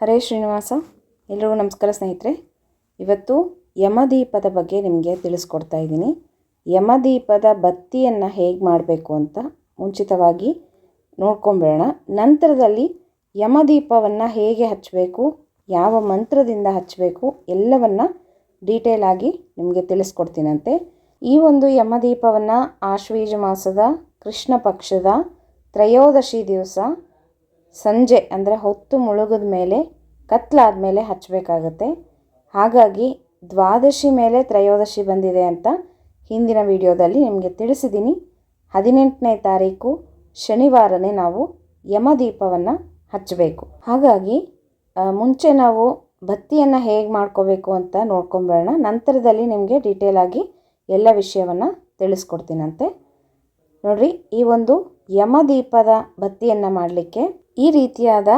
ಹರೇ ಶ್ರೀನಿವಾಸ, ಎಲ್ರಿಗೂ ನಮಸ್ಕಾರ ಸ್ನೇಹಿತರೆ. ಇವತ್ತು ಯಮದೀಪದ ಬಗ್ಗೆ ನಿಮಗೆ ತಿಳಿಸ್ಕೊಡ್ತಾ ಇದ್ದೀನಿ. ಯಮದೀಪದ ಬತ್ತಿಯನ್ನು ಹೇಗೆ ಮಾಡಬೇಕು ಅಂತ ಮುಂಚಿತವಾಗಿ ನೋಡ್ಕೊಂಬೇಡ ನಂತರದಲ್ಲಿ ಯಮದೀಪವನ್ನು ಹೇಗೆ ಹಚ್ಚಬೇಕು ಯಾವ ಮಂತ್ರದಿಂದ ಹಚ್ಚಬೇಕು ಎಲ್ಲವನ್ನು ಡೀಟೇಲ್ ಆಗಿ ನಿಮಗೆ ತಿಳಿಸ್ಕೊಡ್ತೀನಂತೆ. ಈ ಒಂದು ಯಮದೀಪವನ್ನು ಆಶ್ವೀಜ ಮಾಸದ, ಕೃಷ್ಣ ಪಕ್ಷದ ತ್ರಯೋದಶಿ ದಿವಸ ಸಂಜೆ ಅಂದರೆ ಹೊತ್ತು ಮುಳುಗಿದ ಮೇಲೆ, ಕತ್ಲಾದ ಮೇಲೆ ಹಚ್ಚಬೇಕಾಗತ್ತೆ. ಹಾಗಾಗಿ ದ್ವಾದಶಿ ಮೇಲೆ ತ್ರಯೋದಶಿ ಬಂದಿದೆ ಅಂತ ಹಿಂದಿನ ವಿಡಿಯೋದಲ್ಲಿ ನಿಮಗೆ ತಿಳಿಸಿದ್ದೀನಿ ಹದಿನೆಂಟನೇ ತಾರೀಕು ಶನಿವಾರನೇ ನಾವು ಯಮದೀಪವನ್ನು ಹಚ್ಚಬೇಕು. ಹಾಗಾಗಿ ಮುಂಚೆ ನಾವು ಬತ್ತಿಯನ್ನು ಹೇಗೆ ಮಾಡ್ಕೋಬೇಕು ಅಂತ ನೋಡ್ಕೊಂಬರೋಣ. ನಂತರದಲ್ಲಿ ನಿಮಗೆ ಡೀಟೇಲ್ ಆಗಿ ಎಲ್ಲ ವಿಷಯವನ್ನು ತಿಳಿಸ್ಕೊಡ್ತೀನಂತೆ. ನೋಡಿರಿ, ಈ ಒಂದು ಯಮದೀಪದ ಬತ್ತಿಯನ್ನು ಮಾಡಲಿಕ್ಕೆ ಈ ರೀತಿಯಾದ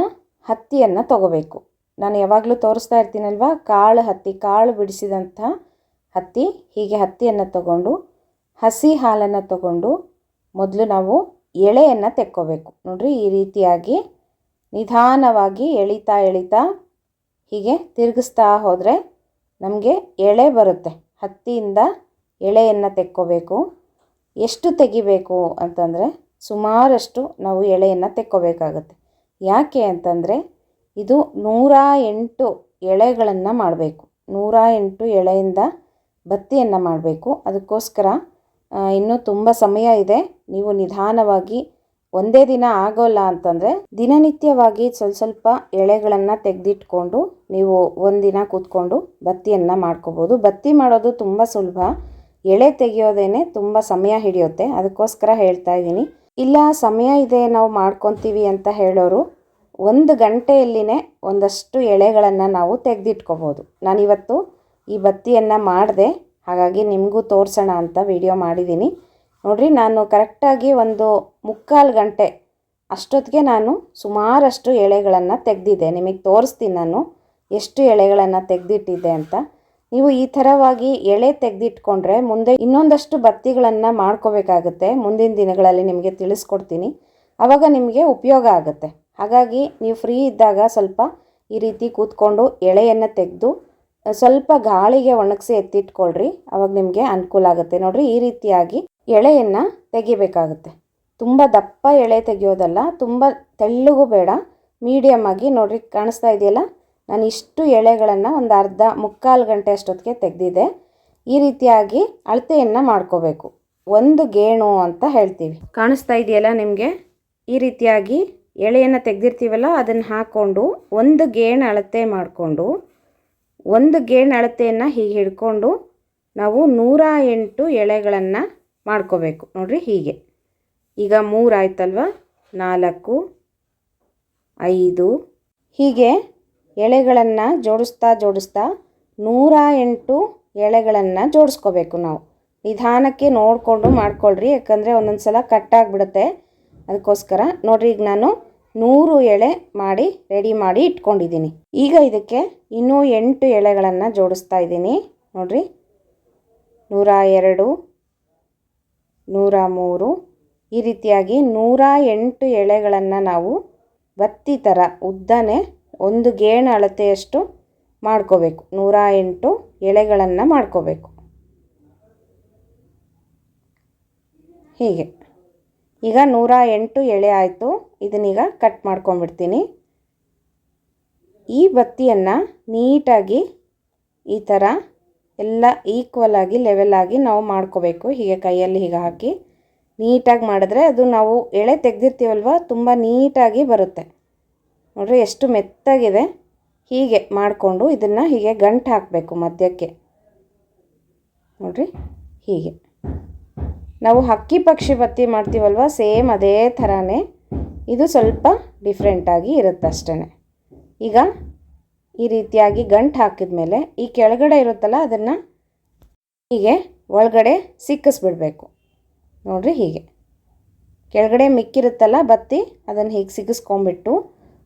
ಹತ್ತಿಯನ್ನು ತಗೋಬೇಕು. ನಾನು ಯಾವಾಗಲೂ ತೋರಿಸ್ತಾ ಇರ್ತೀನಲ್ವ? ಕಾಳು ಹತ್ತಿ, ಕಾಳು ಬಿಡಿಸಿದಂಥ ಹತ್ತಿ, ಹೀಗೆ ಹತ್ತಿಯನ್ನು ತಗೊಂಡು, ಹಸಿ ಹಾಲನ್ನು ತಗೊಂಡು ಮೊದಲು ನಾವು ಎಳೆಯನ್ನು ತೆಕ್ಕೋಬೇಕು. ನೋಡಿರಿ, ಈ ರೀತಿಯಾಗಿ ನಿಧಾನವಾಗಿ ಎಳಿತಾ ಎಳಿತಾ ಹೀಗೆ ತಿರುಗಿಸ್ತಾ ಹೋದರೆ ನಮಗೆ ಎಳೆ ಬರುತ್ತೆ. ಹತ್ತಿಯಿಂದ ಎಳೆಯನ್ನು ತೆಕ್ಕೋಬೇಕು. ಎಷ್ಟು ತೆಗಿಬೇಕು ಅಂತಂದರೆ ಸುಮಾರಷ್ಟು ನಾವು ಎಳೆಯನ್ನು ತೆಕ್ಕೋಬೇಕಾಗತ್ತೆ. ಯಾಕೆ ಅಂತಂದರೆ ಇದು ನೂರ ಎಂಟು ಎಳೆಗಳನ್ನು ಮಾಡಬೇಕು. ನೂರ ಎಂಟು ಎಳೆಯಿಂದ ಬತ್ತಿಯನ್ನು ಮಾಡಬೇಕು. ಅದಕ್ಕೋಸ್ಕರ ಇನ್ನೂ ತುಂಬ ಸಮಯ ಇದೆ. ನೀವು ನಿಧಾನವಾಗಿ ಒಂದೇ ದಿನ ಆಗೋಲ್ಲ ಅಂತಂದರೆ ದಿನನಿತ್ಯವಾಗಿ ಸ್ವಲ್ಪ ಸ್ವಲ್ಪ ಎಳೆಗಳನ್ನು ತೆಗೆದಿಟ್ಕೊಂಡು ನೀವು ಒಂದಿನ ಕೂತ್ಕೊಂಡು ಬತ್ತಿಯನ್ನು ಮಾಡ್ಕೋಬೋದು. ಬತ್ತಿ ಮಾಡೋದು ತುಂಬ ಸುಲಭ. ಎಳೆ ತೆಗೆಯೋದೇನೆ ತುಂಬ ಸಮಯ ಹಿಡಿಯುತ್ತೆ. ಅದಕ್ಕೋಸ್ಕರ ಹೇಳ್ತಾ ಇದ್ದೀನಿ. ಇಲ್ಲ, ಸಮಯ ಇದೆ, ನಾವು ಮಾಡ್ಕೊತೀವಿ ಅಂತ ಹೇಳೋರು ಒಂದು ಗಂಟೆಯಲ್ಲಿನೇ ಒಂದಷ್ಟು ಎಳೆಗಳನ್ನು ನಾವು ತೆಗೆದಿಟ್ಕೋಬೋದು. ನಾನಿವತ್ತು ಈ ಬತ್ತಿಯನ್ನು ಮಾಡಿದೆ, ಹಾಗಾಗಿ ನಿಮಗೂ ತೋರಿಸೋಣ ಅಂತ ವಿಡಿಯೋ ಮಾಡಿದ್ದೀನಿ ನೋಡಿರಿ, ನಾನು ಕರೆಕ್ಟಾಗಿ ಒಂದು ಮುಕ್ಕಾಲು ಗಂಟೆ ಅಷ್ಟೊತ್ತಿಗೆ ನಾನು ಸುಮಾರಷ್ಟು ಎಳೆಗಳನ್ನು ತೆಗೆದಿದ್ದೆ. ನಿಮಗೆ ತೋರಿಸ್ತೀನಿ ನಾನು, ಎಷ್ಟು ಎಳೆಗಳನ್ನು ತೆಗೆದಿಟ್ಟಿದ್ದೆ ಅಂತ. ನೀವು ಈ ಥರವಾಗಿ ಎಳೆ ತೆಗೆದಿಟ್ಕೊಂಡ್ರೆ ಮುಂದೆ ಇನ್ನೊಂದಷ್ಟು ಬತ್ತಿಗಳನ್ನು ಮಾಡ್ಕೋಬೇಕಾಗುತ್ತೆ. ಮುಂದಿನ ದಿನಗಳಲ್ಲಿ ನಿಮಗೆ ತಿಳಿಸ್ಕೊಡ್ತೀನಿ. ಆವಾಗ ನಿಮಗೆ ಉಪಯೋಗ ಆಗುತ್ತೆ. ಹಾಗಾಗಿ ನೀವು ಫ್ರೀ ಇದ್ದಾಗ ಸ್ವಲ್ಪ ಈ ರೀತಿ ಕೂತ್ಕೊಂಡು ಎಳೆಯನ್ನು ತೆಗೆದು ಸ್ವಲ್ಪ ಗಾಳಿಗೆ ಒಣಗಿಸಿ ಎತ್ತಿಟ್ಕೊಳ್ರಿ. ಅವಾಗ ನಿಮಗೆ ಅನುಕೂಲ ಆಗುತ್ತೆ. ನೋಡಿರಿ, ಈ ರೀತಿಯಾಗಿ ಎಳೆಯನ್ನು ತೆಗಿಬೇಕಾಗುತ್ತೆ. ತುಂಬ ದಪ್ಪ ಎಳೆ ತೆಗೆಯೋದಲ್ಲ, ತುಂಬ ತೆಳ್ಳಗೂ ಬೇಡ ಮೀಡಿಯಮ್ ಆಗಿ ನೋಡ್ರಿ ಕಾಣಿಸ್ತಾ ಇದೆಯಲ್ಲ? ನಾನು ಇಷ್ಟು ಎಳೆಗಳನ್ನು ಒಂದು ಅರ್ಧ ಮುಕ್ಕಾಲು ಗಂಟೆ ಅಷ್ಟೊತ್ತಿಗೆ ತೆಗೆದಿದ್ದೆ ಈ ರೀತಿಯಾಗಿ ಅಳತೆಯನ್ನು ಮಾಡ್ಕೋಬೇಕು. ಒಂದು ಗೇಣು ಅಂತ ಹೇಳ್ತೀವಿ. ಕಾಣಿಸ್ತಾ ಇದೆಯಲ್ಲ ನಿಮಗೆ? ಈ ರೀತಿಯಾಗಿ ಎಳೆಯನ್ನು ತೆಗೆದಿರ್ತೀವಲ್ಲ, ಅದನ್ನು ಹಾಕ್ಕೊಂಡು ಒಂದು ಗೇಣು ಅಳತೆ ಮಾಡಿಕೊಂಡು, ಒಂದು ಗೇಣು ಅಳತೆಯನ್ನು ಹೀಗೆ ಹಿಡ್ಕೊಂಡು ನಾವು ನೂರ ಎಂಟು ಎಳೆಗಳನ್ನು ಮಾಡ್ಕೋಬೇಕು. ನೋಡಿರಿ ಹೀಗೆ. ಈಗ ಮೂರು ಆಯ್ತಲ್ವ? ನಾಲ್ಕು, ಐದು. ಹೀಗೆ ಎಳೆಗಳನ್ನು ಜೋಡಿಸ್ತಾ ಜೋಡಿಸ್ತಾ ನೂರ ಎಂಟು ಎಳೆಗಳನ್ನು ಜೋಡಿಸ್ಕೋಬೇಕು ನಾವು. ನಿಧಾನಕ್ಕೆ ನೋಡಿಕೊಂಡು ಮಾಡ್ಕೊಳ್ರಿ, ಯಾಕಂದರೆ ಒಂದೊಂದು ಸಲ ಕಟ್ಟಾಗ್ಬಿಡುತ್ತೆ ಅದಕ್ಕೋಸ್ಕರ ನೋಡ್ರಿ, ಈಗ ನಾನು ನೂರು ಎಳೆ ಮಾಡಿ ರೆಡಿ ಮಾಡಿ ಇಟ್ಕೊಂಡಿದ್ದೀನಿ. ಈಗ ಇದಕ್ಕೆ ಇನ್ನೂ ಎಂಟು ಎಳೆಗಳನ್ನು ಜೋಡಿಸ್ತಾ ಇದ್ದೀನಿ. ನೋಡ್ರಿ, ನೂರ ಎರಡು, ನೂರ ಮೂರು. ಈ ರೀತಿಯಾಗಿ ನೂರ ಎಂಟು ಎಳೆಗಳನ್ನು ನಾವು ಬತ್ತಿ ಥರ ಉದ್ದನೆ ಒಂದು ಗೇಣು ಅಳತೆಯಷ್ಟು ಮಾಡ್ಕೋಬೇಕು. ನೂರ ಎಂಟು ಎಳೆಗಳನ್ನು ಮಾಡ್ಕೋಬೇಕು. ಹೀಗೆ. ಈಗ ನೂರ ಎಂಟು ಎಳೆ ಆಯಿತು. ಇದನ್ನೀಗ ಕಟ್ ಮಾಡ್ಕೊಂಬಿಡ್ತೀನಿ ಈ ಬತ್ತಿಯನ್ನು ನೀಟಾಗಿ ಈ ಥರ ಎಲ್ಲ ಈಕ್ವಲ್ ಆಗಿ ಲೆವೆಲ್ ಆಗಿ ನಾವು ಮಾಡ್ಕೋಬೇಕು. ಹೀಗೆ ಕೈಯಲ್ಲಿ ಹೀಗೆ ಹಾಕಿ ನೀಟಾಗಿ ಮಾಡಿದ್ರೆ ಅದು ನಾವು ಎಳೆ ತೆಗೆದಿರ್ತೀವಲ್ವ? ತುಂಬ ನೀಟಾಗಿ ಬರುತ್ತೆ. ನೋಡ್ರಿ ಎಷ್ಟು ಮೆತ್ತಾಗಿದೆ. ಹೀಗೆ ಮಾಡಿಕೊಂಡು ಇದನ್ನು ಹೀಗೆ ಗಂಟು ಹಾಕಬೇಕು ಮಧ್ಯಕ್ಕೆ. ನೋಡ್ರಿ ಹೀಗೆ. ನಾವು ಹಕ್ಕಿ ಪಕ್ಷಿ ಬತ್ತಿ ಮಾಡ್ತೀವಲ್ವ, ಸೇಮ್ ಅದೇ ಥರನೇ. ಇದು ಸ್ವಲ್ಪ ಡಿಫ್ರೆಂಟಾಗಿ ಇರುತ್ತೆ ಅಷ್ಟೇ ಈಗ ಈ ರೀತಿಯಾಗಿ ಗಂಟು ಹಾಕಿದ ಮೇಲೆ ಈ ಕೆಳಗಡೆ ಇರುತ್ತಲ್ಲ ಅದನ್ನು ಹೀಗೆ ಒಳಗಡೆ ಸಿಕ್ಕಿಸ್ಬಿಡಬೇಕು. ನೋಡ್ರಿ ಹೀಗೆ. ಕೆಳಗಡೆ ಮಿಕ್ಕಿರುತ್ತಲ್ಲ ಬತ್ತಿ, ಅದನ್ನು ಹೀಗೆ ಸಿಗಿಸ್ಕೊಂಬಿಟ್ಟು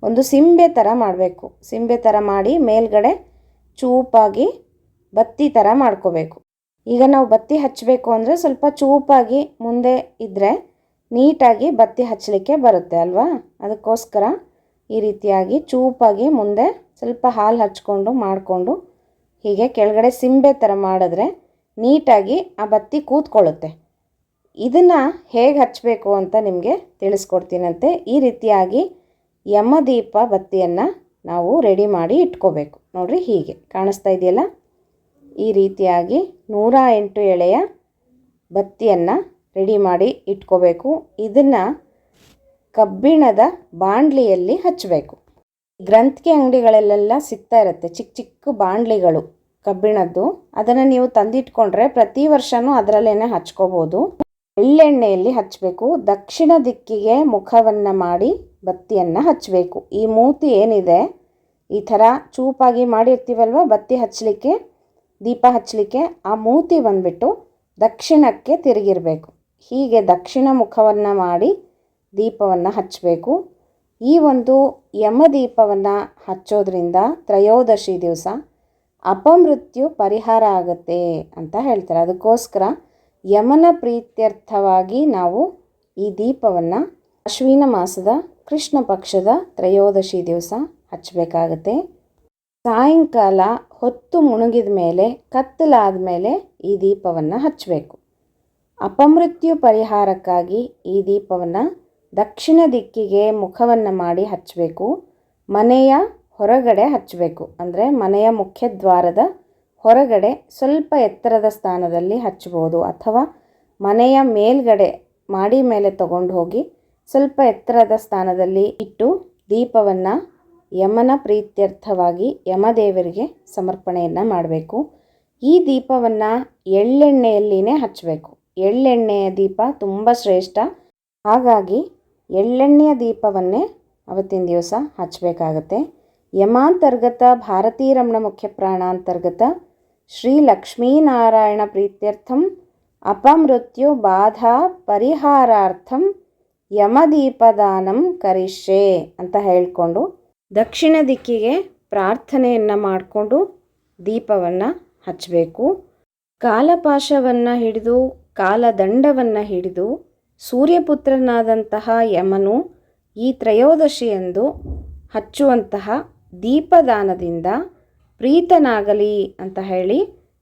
ಒಂದು ಸಿಂಬೆ ಥರ ಮಾಡಬೇಕು. ಸಿಂಬೆ ಥರ ಮಾಡಿ ಮೇಲ್ಗಡೆ ಚೂಪಾಗಿ ಬತ್ತಿ ಥರ ಮಾಡ್ಕೋಬೇಕು. ಈಗ ನಾವು ಬತ್ತಿ ಹಚ್ಚಬೇಕು ಅಂದರೆ ಸ್ವಲ್ಪ ಚೂಪಾಗಿ ಮುಂದೆ ಇದ್ದರೆ ನೀಟಾಗಿ ಬತ್ತಿ ಹಚ್ಚಲಿಕ್ಕೆ ಬರುತ್ತೆ ಅಲ್ವಾ? ಅದಕ್ಕೋಸ್ಕರ ಈ ರೀತಿಯಾಗಿ ಚೂಪಾಗಿ ಮುಂದೆ ಸ್ವಲ್ಪ ಹಾಲು ಹಚ್ಕೊಂಡು ಮಾಡಿಕೊಂಡು ಹೀಗೆ ಕೆಳಗಡೆ ಸಿಂಬೆ ಥರ ಮಾಡಿದ್ರೆ ನೀಟಾಗಿ ಆ ಬತ್ತಿ ಕೂತ್ಕೊಳ್ಳುತ್ತೆ. ಇದನ್ನು ಹೇಗೆ ಹಚ್ಚಬೇಕು ಅಂತ ನಿಮಗೆ ತಿಳಿಸ್ಕೊಡ್ತೀನಂತೆ. ಈ ರೀತಿಯಾಗಿ ಯಮದೀಪ ಬತ್ತಿಯನ್ನು ನಾವು ರೆಡಿ ಮಾಡಿ ಇಟ್ಕೋಬೇಕು. ನೋಡಿರಿ ಹೀಗೆ. ಕಾಣಿಸ್ತಾ ಇದೆಯಲ್ಲ? ಈ ರೀತಿಯಾಗಿ ನೂರ ಎಂಟು ಎಳೆಯ ಬತ್ತಿಯನ್ನು ರೆಡಿ ಮಾಡಿ ಇಟ್ಕೋಬೇಕು. ಇದನ್ನು ಕಬ್ಬಿಣದ ಬಾಂಡ್ಲಿಯಲ್ಲಿ ಹಚ್ಚಬೇಕು ಗ್ರಂಥಿಕೆ ಅಂಗಡಿಗಳಲ್ಲೆಲ್ಲ ಸಿಗ್ತಾ ಇರುತ್ತೆ. ಚಿಕ್ಕ ಚಿಕ್ಕ ಬಾಂಡ್ಲಿಗಳು ಕಬ್ಬಿಣದ್ದು. ಅದನ್ನು ನೀವು ತಂದಿಟ್ಕೊಂಡ್ರೆ ಪ್ರತಿ ವರ್ಷವೂ ಅದರಲ್ಲೇ ಹಚ್ಕೋಬೋದು. ಎಳ್ಳೆಣ್ಣೆಯಲ್ಲಿ ಹಚ್ಚಬೇಕು ದಕ್ಷಿಣ ದಿಕ್ಕಿಗೆ ಮುಖವನ್ನು ಮಾಡಿ ಬತ್ತಿಯನ್ನು ಹಚ್ಚಬೇಕು ಈ ಮೂತಿ ಏನಿದೆ? ಈ ಥರ ಚೂಪಾಗಿ ಮಾಡಿರ್ತೀವಲ್ವ? ಬತ್ತಿ ಹಚ್ಚಲಿಕ್ಕೆ, ದೀಪ ಹಚ್ಚಲಿಕ್ಕೆ ಆ ಮೂತಿ ಬಂದ್ಬಿಟ್ಟು ದಕ್ಷಿಣಕ್ಕೆ ತಿರುಗಿರಬೇಕು. ಹೀಗೆ ದಕ್ಷಿಣ ಮುಖವನ್ನು ಮಾಡಿ ದೀಪವನ್ನು ಹಚ್ಚಬೇಕು ಈ ಒಂದು ಯಮದೀಪವನ್ನು ಹಚ್ಚೋದ್ರಿಂದ ತ್ರಯೋದಶಿ ದಿವಸ ಅಪಮೃತ್ಯು ಪರಿಹಾರ ಆಗುತ್ತೆ ಅಂತ ಹೇಳ್ತಾರೆ. ಅದಕ್ಕೋಸ್ಕರ ಯಮನ ಪ್ರೀತ್ಯರ್ಥವಾಗಿ ನಾವು ಈ ದೀಪವನ್ನು ಅಶ್ವಿನ ಮಾಸದ ಕೃಷ್ಣ ಪಕ್ಷದ ತ್ರಯೋದಶಿ ದಿವಸ ಹಚ್ಚಬೇಕಾಗತ್ತೆ. ಸಾಯಂಕಾಲ ಹೊತ್ತು ಮುಣುಗಿದ ಮೇಲೆ, ಕತ್ತಲಾದ ಮೇಲೆ ಈ ದೀಪವನ್ನು ಹಚ್ಚಬೇಕು. ಅಪಮೃತ್ಯು ಪರಿಹಾರಕ್ಕಾಗಿ ಈ ದೀಪವನ್ನು ದಕ್ಷಿಣ ದಿಕ್ಕಿಗೆ ಮುಖವನ್ನು ಮಾಡಿ ಹಚ್ಚಬೇಕು. ಮನೆಯ ಹೊರಗಡೆ ಹಚ್ಚಬೇಕು. ಅಂದರೆ ಮನೆಯ ಮುಖ್ಯ ದ್ವಾರದ ಹೊರಗಡೆ ಸ್ವಲ್ಪ ಎತ್ತರದ ಸ್ಥಾನದಲ್ಲಿ ಹಚ್ಚಬಹುದು. ಅಥವಾ ಮನೆಯ ಮೇಲ್ಗಡೆ ಮಾಡಿ ಮೇಲೆ ತಗೊಂಡು ಹೋಗಿ ಸ್ವಲ್ಪ ಎತ್ತರದ ಸ್ಥಾನದಲ್ಲಿ ಇಟ್ಟು ದೀಪವನ್ನು ಯಮನ ಪ್ರೀತ್ಯರ್ಥವಾಗಿ ಯಮದೇವರಿಗೆ ಸಮರ್ಪಣೆಯನ್ನು ಮಾಡಬೇಕು. ಈ ದೀಪವನ್ನು ಎಳ್ಳೆಣ್ಣೆಯಲ್ಲಿನೇ ಹಚ್ಚಬೇಕು ಎಳ್ಳೆಣ್ಣೆಯ ದೀಪ ತುಂಬ ಶ್ರೇಷ್ಠ. ಹಾಗಾಗಿ ಎಳ್ಳೆಣ್ಣೆಯ ದೀಪವನ್ನೇ ಅವತ್ತಿನ ದಿವಸ ಹಚ್ಚಬೇಕಾಗತ್ತೆ ಯಮಾಂತರ್ಗತ ಭಾರತೀ ರಮಣ ಮುಖ್ಯ ಪ್ರಾಣಾಂತರ್ಗತ ಶ್ರೀ ಲಕ್ಷ್ಮೀನಾರಾಯಣ ಪ್ರೀತ್ಯರ್ಥಂ ಅಪಮೃತ್ಯು ಬಾಧಾ ಪರಿಹಾರಾರ್ಥಂ ಯಮದೀಪದಾನಂ ಕರಿಷ್ಯೆ ಅಂತ ಹೇಳಿಕೊಂಡು ದಕ್ಷಿಣ ದಿಕ್ಕಿಗೆ ಪ್ರಾರ್ಥನೆಯನ್ನು ಮಾಡಿಕೊಂಡು ದೀಪವನ್ನು ಹಚ್ಚಬೇಕು ಕಾಲಪಾಶವನ್ನು ಹಿಡಿದು, ಕಾಲದಂಡವನ್ನು ಹಿಡಿದು, ಸೂರ್ಯಪುತ್ರನಾದಂತಹ ಯಮನು ಈ ತ್ರಯೋದಶಿಯಂದು ಹಚ್ಚುವಂತಹ ದೀಪದಾನದಿಂದ ಪ್ರೀತನಾಗಲಿ ಅಂತ ಹೇಳಿ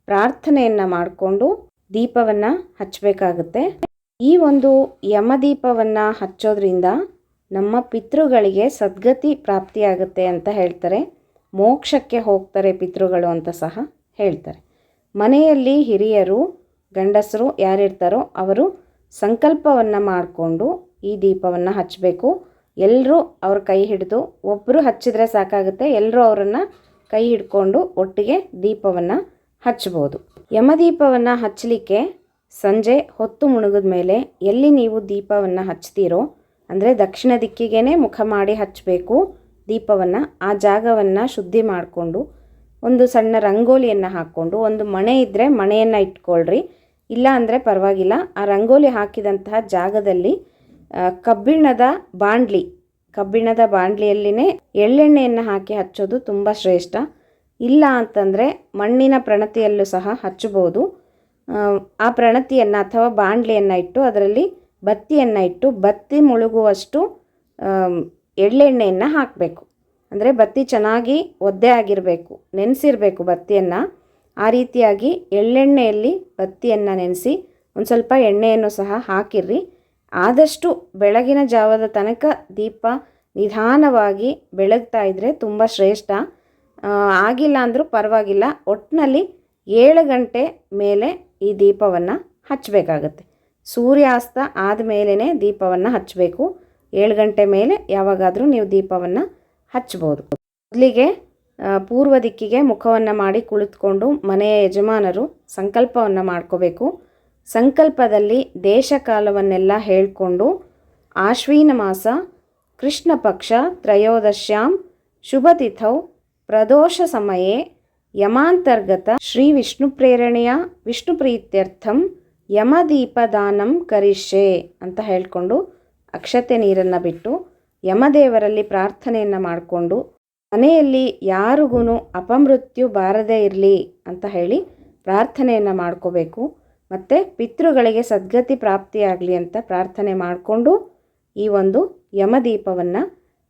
ಪ್ರಾರ್ಥನೆಯನ್ನು ಮಾಡಿಕೊಂಡು ದೀಪವನ್ನು ಹಚ್ಚಬೇಕಾಗುತ್ತೆ ಈ ಒಂದು ಯಮದೀಪವನ್ನು ಹಚ್ಚೋದ್ರಿಂದ ನಮ್ಮ ಪಿತೃಗಳಿಗೆ ಸದ್ಗತಿ ಪ್ರಾಪ್ತಿಯಾಗುತ್ತೆ ಅಂತ ಹೇಳ್ತಾರೆ. ಮೋಕ್ಷಕ್ಕೆ ಹೋಗ್ತಾರೆ ಪಿತೃಗಳು ಅಂತ ಸಹ ಹೇಳ್ತಾರೆ. ಮನೆಯಲ್ಲಿ ಹಿರಿಯರು, ಗಂಡಸರು ಯಾರಿರ್ತಾರೋ ಅವರು ಸಂಕಲ್ಪವನ್ನು ಮಾಡಿಕೊಂಡು ಈ ದೀಪವನ್ನು ಹಚ್ಚಬೇಕು ಎಲ್ಲರೂ ಅವ್ರ ಕೈ ಹಿಡಿದು ಒಬ್ಬರು ಹಚ್ಚಿದ್ರೆ ಸಾಕಾಗುತ್ತೆ ಎಲ್ಲರೂ ಅವರನ್ನು ಕೈ ಹಿಡ್ಕೊಂಡು ಒಟ್ಟಿಗೆ ದೀಪವನ್ನು ಹಚ್ಬೋದು. ಯಮದೀಪವನ್ನು ಹಚ್ಚಲಿಕ್ಕೆ ಸಂಜೆ ಹೊತ್ತು ಮುಣುಗಿದ ಮೇಲೆ ಎಲ್ಲಿ ನೀವು ದೀಪವನ್ನು ಹಚ್ತೀರೋ, ಅಂದರೆ ದಕ್ಷಿಣ ದಿಕ್ಕಿಗೇ ಮುಖ ಮಾಡಿ ಹಚ್ಚಬೇಕು ದೀಪವನ್ನು ಆ ಜಾಗವನ್ನು ಶುದ್ಧಿ ಮಾಡಿಕೊಂಡು, ಒಂದು ಸಣ್ಣ ರಂಗೋಲಿಯನ್ನು ಹಾಕ್ಕೊಂಡು, ಒಂದು ಮಣೆ ಇದ್ದರೆ ಮಣೆಯನ್ನು ಇಟ್ಕೊಳ್ರಿ. ಇಲ್ಲ ಅಂದರೆ ಪರವಾಗಿಲ್ಲ, ಆ ರಂಗೋಲಿ ಹಾಕಿದಂತಹ ಜಾಗದಲ್ಲಿ ಕಬ್ಬಿಣದ ಬಾಂಡ್ಲಿ, ಕಬ್ಬಿಣದ ಬಾಂಡ್ಲಿಯಲ್ಲಿನೇ ಎಳ್ಳೆಣ್ಣೆಯನ್ನು ಹಾಕಿ ಹಚ್ಚೋದು ತುಂಬ ಶ್ರೇಷ್ಠ. ಇಲ್ಲ ಅಂತಂದರೆ ಮಣ್ಣಿನ ಪ್ರಣತಿಯಲ್ಲೂ ಸಹ ಹಚ್ಚಬೋದು ಆ ಪ್ರಣತಿಯನ್ನು ಅಥವಾ ಬಾಣಲೆಯನ್ನು ಇಟ್ಟು ಅದರಲ್ಲಿ ಬತ್ತಿಯನ್ನು ಇಟ್ಟು ಬತ್ತಿ ಮುಳುಗುವಷ್ಟು ಎಳ್ಳೆಣ್ಣೆಯನ್ನು ಹಾಕಬೇಕು. ಅಂದರೆ ಬತ್ತಿ ಚೆನ್ನಾಗಿ ಒದ್ದೆ ಆಗಿರಬೇಕು, ನೆನೆಸಿರಬೇಕು ಬತ್ತಿಯನ್ನು. ಆ ರೀತಿಯಾಗಿ ಎಳ್ಳೆಣ್ಣೆಯಲ್ಲಿ ಬತ್ತಿಯನ್ನು ನೆನೆಸಿ ಒಂದು ಸ್ವಲ್ಪ ಎಣ್ಣೆಯನ್ನು ಸಹ ಹಾಕಿರ್ರಿ. ಆದಷ್ಟು ಬೆಳಗಿನ ಜಾವದ ತನಕ ದೀಪ ನಿಧಾನವಾಗಿ ಬೆಳಗ್ತಾ ಇದ್ದರೆ ತುಂಬ ಶ್ರೇಷ್ಠ. ಆಗಿಲ್ಲ ಅಂದರೂ ಪರವಾಗಿಲ್ಲ. ಒಟ್ಟಿನಲ್ಲಿ ಏಳು ಗಂಟೆ ಮೇಲೆ ಈ ದೀಪವನ್ನು ಹಚ್ಚಬೇಕಾಗತ್ತೆ ಸೂರ್ಯಾಸ್ತ ಆದಮೇಲೇ ದೀಪವನ್ನು ಹಚ್ಚಬೇಕು ಏಳು ಗಂಟೆ ಮೇಲೆ ಯಾವಾಗಾದರೂ ನೀವು ದೀಪವನ್ನು ಹಚ್ಬೋದು. ಮೊದಲಿಗೆ ಪೂರ್ವ ದಿಕ್ಕಿಗೆ ಮುಖವನ್ನು ಮಾಡಿ ಕುಳಿತುಕೊಂಡು ಮನೆಯ ಯಜಮಾನರು ಸಂಕಲ್ಪವನ್ನು ಮಾಡ್ಕೋಬೇಕು. ಸಂಕಲ್ಪದಲ್ಲಿ ದೇಶಕಾಲವನ್ನೆಲ್ಲ ಹೇಳಿಕೊಂಡು, ಆಶ್ವಿನ ಮಾಸ, ಕೃಷ್ಣ ಪಕ್ಷ, ತ್ರಯೋದಶ್ಯಾಂ ಶುಭತಿಥೌ ಪ್ರದೋಷ ಸಮಯೇ ಯಮಾಂತರ್ಗತ ಶ್ರೀ ವಿಷ್ಣು ಪ್ರೇರಣೆಯ ವಿಷ್ಣು ಪ್ರೀತ್ಯರ್ಥಂ ಯಮದೀಪದಾನಂ ಕರಿಷೆ ಅಂತ ಹೇಳಿಕೊಂಡು ಅಕ್ಷತೆ ನೀರನ್ನು ಬಿಟ್ಟು ಯಮದೇವರಲ್ಲಿ ಪ್ರಾರ್ಥನೆಯನ್ನು ಮಾಡಿಕೊಂಡು ಮನೆಯಲ್ಲಿ ಯಾರಿಗೂ ಅಪಮೃತ್ಯು ಬಾರದೇ ಇರಲಿ ಅಂತ ಹೇಳಿ ಪ್ರಾರ್ಥನೆಯನ್ನು ಮಾಡ್ಕೋಬೇಕು. ಮತ್ತು ಪಿತೃಗಳಿಗೆ ಸದ್ಗತಿ ಪ್ರಾಪ್ತಿಯಾಗಲಿ ಅಂತ ಪ್ರಾರ್ಥನೆ ಮಾಡಿಕೊಂಡು ಈ ಒಂದು ಯಮದೀಪವನ್ನು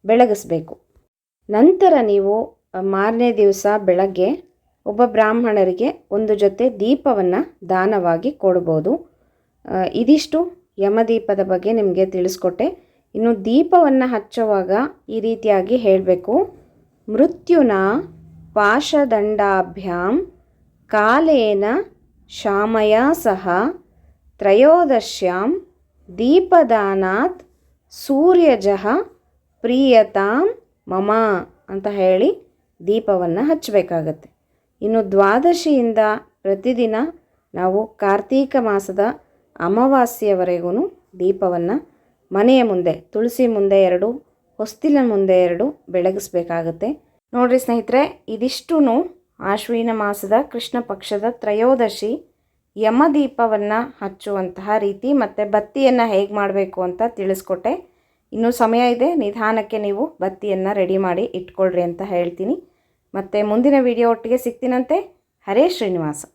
ಬೆಳಗಿಸ್ಬೇಕು. ನಂತರ ನೀವು ಮಾರನೇ ದಿವಸ ಬೆಳಗ್ಗೆ ಒಬ್ಬ ಬ್ರಾಹ್ಮಣರಿಗೆ ಒಂದು ಜೊತೆ ದೀಪವನ್ನು ದಾನವಾಗಿ ಕೊಡ್ಬೋದು. ಇದಿಷ್ಟು ಯಮದೀಪದ ಬಗ್ಗೆ ನಿಮಗೆ ತಿಳಿಸ್ಕೊಟ್ಟೆ. ಇನ್ನು ದೀಪವನ್ನು ಹಚ್ಚುವಾಗ ಈ ರೀತಿಯಾಗಿ ಹೇಳಬೇಕು. ಮೃತ್ಯುನ ಪಾಶದಂಡಾಭ್ಯಾಂ ಕಾಲೇನ ಶಾಮಯ ಸಹ ತ್ರಯೋದಶ್ಯಾಂ ದೀಪದಾನಾತ್ ಸೂರ್ಯಜಃ ಪ್ರಿಯತಾಂ ಮಮ ಅಂತ ಹೇಳಿ ದೀಪವನ್ನು ಹಚ್ಚಬೇಕಾಗತ್ತೆ. ಇನ್ನು ದ್ವಾದಶಿಯಿಂದ ಪ್ರತಿದಿನ ನಾವು ಕಾರ್ತೀಕ ಮಾಸದ ಅಮಾವಾಸ್ಯವರೆಗೂ ದೀಪವನ್ನು ಮನೆಯ ಮುಂದೆ, ತುಳಸಿ ಮುಂದೆ ಎರಡು, ಹೊಸ್ತಿಲ ಮುಂದೆ ಎರಡು ಬೆಳಗಿಸ್ಬೇಕಾಗತ್ತೆ. ನೋಡಿರಿ ಸ್ನೇಹಿತರೆ ಇದಿಷ್ಟೂ ಆಶ್ವಿನ ಮಾಸದ ಕೃಷ್ಣ ಪಕ್ಷದ ತ್ರಯೋದಶಿ ಯಮದೀಪವನ್ನು ಹಚ್ಚುವಂತಹ ರೀತಿ ಮತ್ತು ಬತ್ತಿಯನ್ನು ಹೇಗೆ ಮಾಡಬೇಕು ಅಂತ ತಿಳಿಸ್ಕೊಟ್ಟೆ. ಇನ್ನೂ ಸಮಯ ಇದೆ, ನಿಧಾನಕ್ಕೆ ನೀವು ಬತ್ತಿಯನ್ನು ರೆಡಿ ಮಾಡಿ ಇಟ್ಕೊಳ್ರಿ ಅಂತ ಹೇಳ್ತೀನಿ. ಮತ್ತು ಮುಂದಿನ ವಿಡಿಯೋ ಒಟ್ಟಿಗೆ ಸಿಗ್ತೀನಂತೆ. ಹರೇ ಶ್ರೀನಿವಾಸ.